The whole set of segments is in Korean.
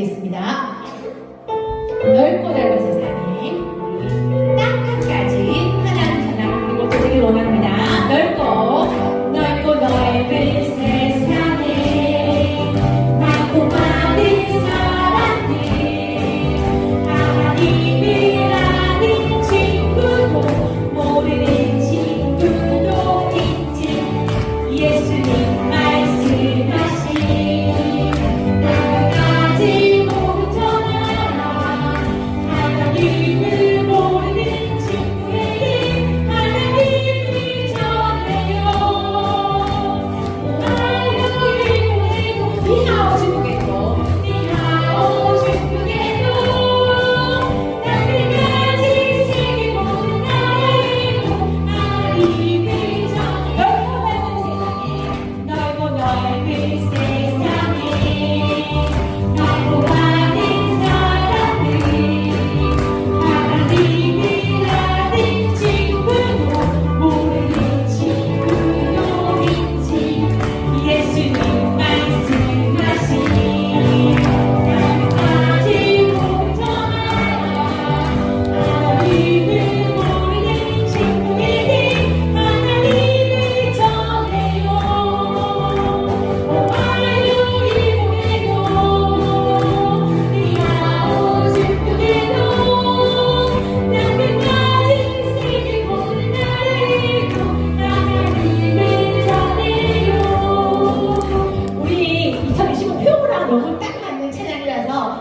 드리겠습니다. 넓고 넓은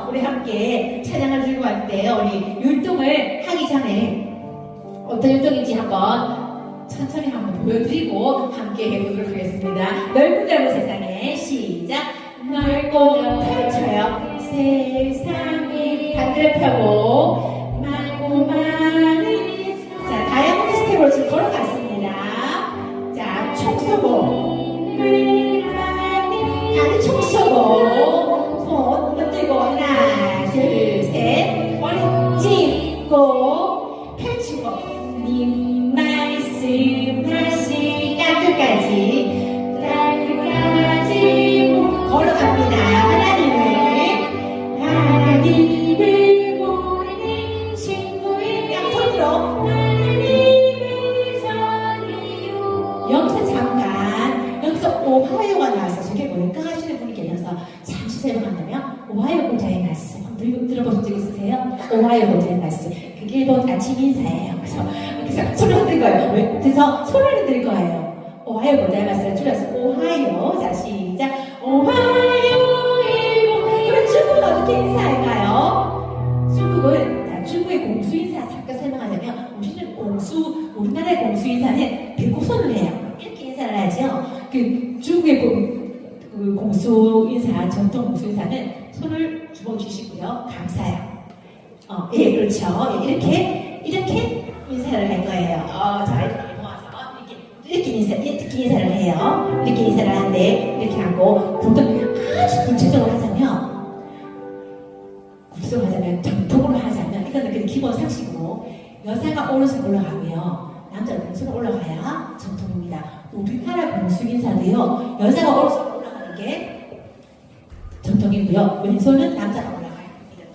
우리 함께 찬양을 들고 왔대요 우리 율동을 하기 전에 어떤 율동인지 한번 천천히 한번 보여드리고 함께 해보도록 하겠습니다. 넓고 넓은 세상에 시작. 넓고 펼쳐요. 세상에 반대를 펴고 많고 많은 자 다이아몬드 스텝으로 지금 걸어갔 오하이오가 나와서 저게 뭘까 하시는 분이 계셔서 잠시 설명한다면 오하이오 고자의 말씀. 한번 들- 들어보신 적 있으세요? 오하이오 고자의 말씀. 그게 일본 아침 인사예요. 그래서 그래서 손을 흔들 거예요. 왜? 그래서 손을 흔들 거예요. 오하이오 고자의 말씀을 줄여서 오하이오 자 시작. 오하이오 공수 인사 전통 공수 인사는 손을 주먹 주시고요. 감사해요. 어, 예, 그렇죠. 예, 이렇게 이렇게 인사를 할 거예요. 어, 자 이렇게 모아서 이렇게 이렇게 인사 이렇게 인사를 해요. 이렇게 인사를 하는데 이렇게 하고 보통 아주 구체적으로 하자면 구성하자면 정통으로 하자면 이거는 그 기본 상식이고 여자가 오른손 올라가고요 남자가 왼손 올라가야 정통입니다 우리나라 공수인사도요 여자가 오른손 게 정통이고요. 왼손은 남자가 올라가요. 이렇게.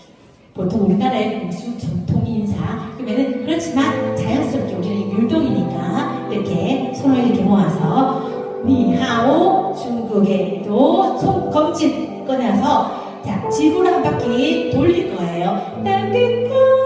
보통 우리나라의 공수 정통 인사. 그러면은 그렇지만 자연스럽게 우리는 율동이니까 이렇게 손을 이렇게 모아서 니하오 중국에도 손 검지 꺼내서 자 지구를 한 바퀴 돌릴 거예요. 땅끝까지